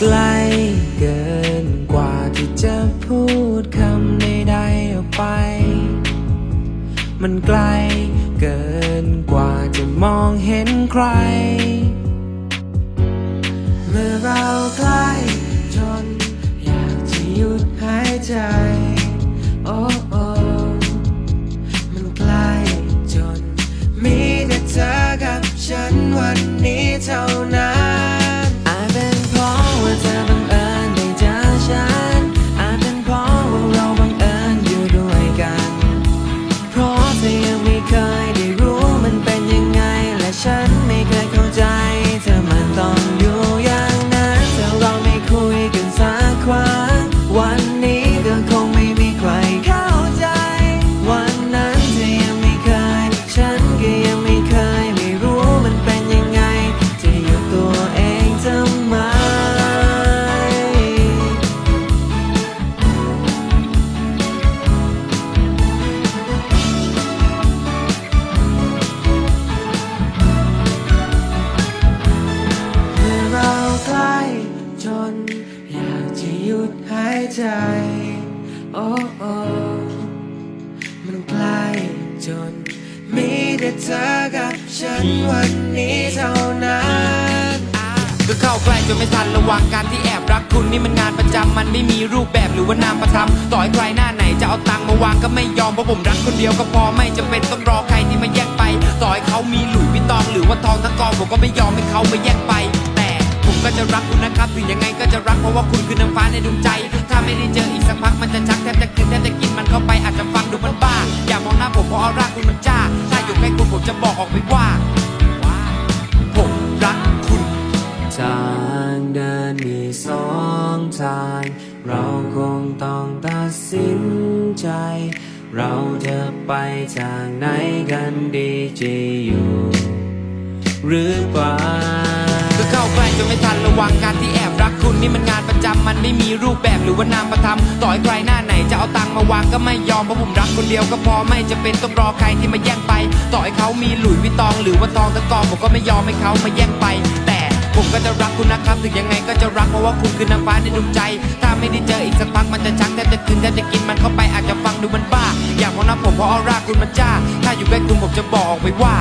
ไกลเกินกว่าที่จะพูดคำใดๆออกไป มันไกลเกินกว่าจะมองเห็นใคร เมื่อเราใกล้จนอยากจะหยุดหายใจ โอ้โอ้มันใกล้จนมีแต่เธอกับฉันวันนี้เท่า ใจ โอ้โอมันใกล้จน มีแต่เธอกับฉันวันนี้เท่านั้นก็เข้าใกล้จนไม่ทันระวังการที่แอบรักคุณนี่มันงานประจำมันไม่มีรูปแบบหรือว่านามประทับต่อให้ใครหน้าไหนจะเอาตังค์มาวางก็ไม่ยอมเพราะผมรักคนเดียวก็พอไม่จำเป็นต้องรอใครที่มาแย่งไป ต่อให้เขามีหลุยวิตองหรือว่าทองทั้งกองผมก็ไม่ยอมให้เขามาแย่งไป จะรักคุณนะครับถึงยังไงก็จะรักเพราะว่าคุณคือน้ำฟ้าในดวงใจ ถ้าไม่ได้เจออีกสักพักมันจะชักแทบจะกินแทบจะกินมันเข้าไปอาจจะฟังดูมันบ้า อย่ามองหน้าผมเพราะออร่าคุณมันจ้า ถ้าอยู่ใกล้คุณผมจะบอกออกไปว่าว่าผมรักคุณทางเดินมีสองทาง เราคงต้องตัดสินใจ เราจะไปทางไหนกันดีจะอยู่ หรือเป งการที่แอบรักคุณนี่มันงานประจำมันไม่มีรูปแบบหรือว่านามประทับต่อให้ใครหน้าไหนจะเอาตังมาวางก็ไม่ยอมเพราะผมรักคนเดียวก็พอไม่จะเป็นต้องรอใครที่มาแย่งไป ต่อให้เขามีหลุยวิตองหรือว่าทองตะกองผมก็ไม่ยอมให้เขามาแย่งไป แต่ผมก็จะรักคุณนะครับถึงยังไงก็จะรักเพราะว่าคุณคือนางฟ้าในดวงใจ ถ้าไม่ได้เจออีกสักพักมันจะชักแทบจะคืนแทบจะกินมันเข้าไปอาจจะฟังดูมันบ้า อยากมองหน้าผมเพราะออร่าคุณมันจ้า ถ้าอยู่ใกล้คุณผมจะบอกไปว่า